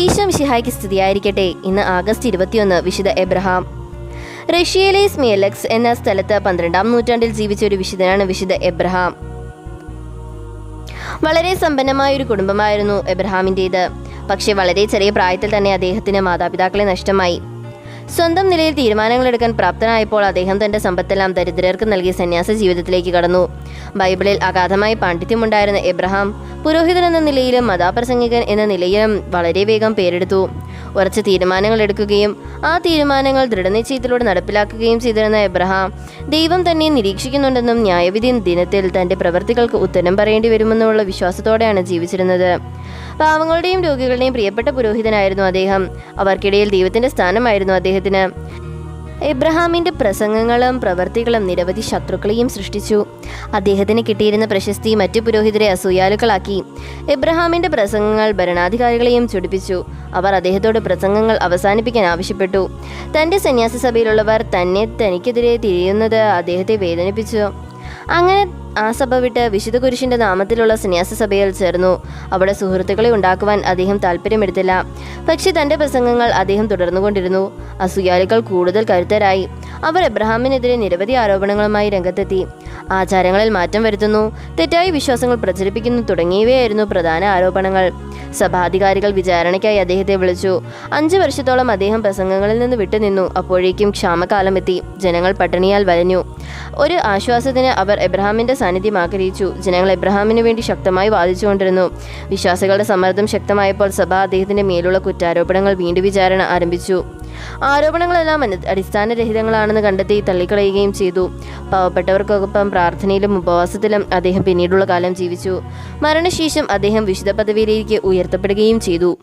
ഈശോ മിഷിഹായ്ക്ക് സ്ഥിതിയായിരിക്കട്ടെ ഇന്ന് ആഗസ്റ്റ് ഇരുപത്തിയൊന്ന് വിശുദ്ധ എബ്രഹാം. റഷ്യയിലെ സ്മിയലക്സ് എന്ന സ്ഥലത്ത് പന്ത്രണ്ടാം നൂറ്റാണ്ടിൽ ജീവിച്ച ഒരു വിശുദ്ധനാണ് വിശുദ്ധ എബ്രഹാം. വളരെ സമ്പന്നമായ ഒരു കുടുംബമായിരുന്നു എബ്രഹാമിന്റേത്. പക്ഷേ വളരെ ചെറിയ പ്രായത്തിൽ തന്നെ അദ്ദേഹത്തിന് മാതാപിതാക്കളെ നഷ്ടമായി. സ്വന്തം നിലയിൽ തീരുമാനങ്ങൾ എടുക്കാൻ പ്രാപ്തനായപ്പോൾ അദ്ദേഹം തന്റെ സമ്പത്തെല്ലാം ദരിദ്രർക്ക് നൽകി സന്യാസ ജീവിതത്തിലേക്ക് കടന്നു. ബൈബിളിൽ അഗാധമായി പാണ്ഡിത്യമുണ്ടായിരുന്ന എബ്രഹാം പുരോഹിതൻ എന്ന നിലയിലും മതാപ്രസംഗികൻ എന്ന നിലയിലും വളരെ വേഗം പേരെടുത്തു. ഉറച്ച തീരുമാനങ്ങൾ എടുക്കുകയും ആ തീരുമാനങ്ങൾ ദൃഢനിശ്ചയത്തിലൂടെ നടപ്പിലാക്കുകയും ചെയ്തിരുന്ന എബ്രഹാം ദൈവം തന്നെ നിരീക്ഷിക്കുന്നുണ്ടെന്നും ന്യായവിധി ദിനത്തിൽ തന്റെ പ്രവൃത്തികൾക്ക് ഉത്തരം പറയേണ്ടി വരുമെന്നുള്ള വിശ്വാസത്തോടെയാണ് ജീവിച്ചിരുന്നത്. പാവങ്ങളുടെയും രോഗികളുടെയും പ്രിയപ്പെട്ട പുരോഹിതനായിരുന്നു അദ്ദേഹം. അവർക്കിടയിൽ ദൈവത്തിന്റെ സ്ഥാനമായിരുന്നു അദ്ദേഹത്തിന്. എബ്രഹാമിന്റെ പ്രസംഗങ്ങളും പ്രവൃത്തികളും നിരവധി ശത്രുക്കളെയും സൃഷ്ടിച്ചു. അദ്ദേഹത്തിന് കിട്ടിയിരുന്ന പ്രശസ്തി മറ്റു പുരോഹിതരെ അസൂയാലുക്കളാക്കി. എബ്രഹാമിന്റെ പ്രസംഗങ്ങൾ ഭരണാധികാരികളെയും ചൊടിപ്പിച്ചു. അവർ അദ്ദേഹത്തോട് പ്രസംഗങ്ങൾ അവസാനിപ്പിക്കാൻ ആവശ്യപ്പെട്ടു. തന്റെ സന്യാസി സഭയിലുള്ളവർ തന്നെ തനിക്കെതിരെ തിരിയുന്നത് അദ്ദേഹത്തെ വേദനിപ്പിച്ചു. അങ്ങനെ ആ സഭ വിട്ട് വിശുദ്ധ കുരിശിന്റെ നാമത്തിലുള്ള സന്യാസ സഭയിൽ ചേർന്നു. അവിടെ സുഹൃത്തുക്കളെ ഉണ്ടാക്കുവാൻ അദ്ദേഹം താല്പര്യമെടുത്തില്ല. പക്ഷെ തന്റെ പ്രസംഗങ്ങൾ അദ്ദേഹം തുടർന്നുകൊണ്ടിരുന്നു. അസൂയാലുക്കൾ കൂടുതൽ കരുത്തരായി. അവർ എബ്രഹാമിനെതിരെ നിരവധി ആരോപണങ്ങളുമായി രംഗത്തെത്തി. ആചാരങ്ങളിൽ മാറ്റം വരുത്തുന്നു തെറ്റായ വിശ്വാസങ്ങൾ പ്രചരിപ്പിക്കുന്നു തുടങ്ങിയവയായിരുന്നു പ്രധാന ആരോപണങ്ങൾ. സഭാധികാരികൾ വിചാരണയ്ക്കായി അദ്ദേഹത്തെ വിളിച്ചു. അഞ്ചു വർഷത്തോളം അദ്ദേഹം പ്രസംഗങ്ങളിൽ നിന്ന് വിട്ടുനിന്നു. അപ്പോഴേക്കും ക്ഷാമകാലം എത്തി. ജനങ്ങൾ പട്ടിണിയാൽ വലഞ്ഞു. ഒരു ആശ്വാസത്തിന് അവർ എബ്രഹാമിന്റെ സാന്നിധ്യം ആഗ്രഹിച്ചു. ജനങ്ങൾ എബ്രഹാമിന് വേണ്ടി ശക്തമായി വാദിച്ചുകൊണ്ടിരുന്നു. വിശ്വാസികളുടെ സമ്മർദ്ദം ശക്തമായപ്പോൾ സഭ അദ്ദേഹത്തിന്റെ മേലുള്ള കുറ്റാരോപണങ്ങൾ വീണ്ടും വിചാരണ ആരംഭിച്ചു. ആരോപണങ്ങളെല്ലാം അടിസ്ഥാനരഹിതങ്ങളാണെന്ന് കണ്ടെത്തി തള്ളിക്കളയുകയും ചെയ്തു. പാവപ്പെട്ടവർക്കൊപ്പം പ്രാർത്ഥനയിലും ഉപവാസത്തിലും അദ്ദേഹം പിന്നീടുള്ള കാലം ജീവിച്ചു. മരണശേഷം അദ്ദേഹം വിശുദ്ധ പദവിയിലേക്ക് ഉയർത്തപ്പെടുകയും ചെയ്തു.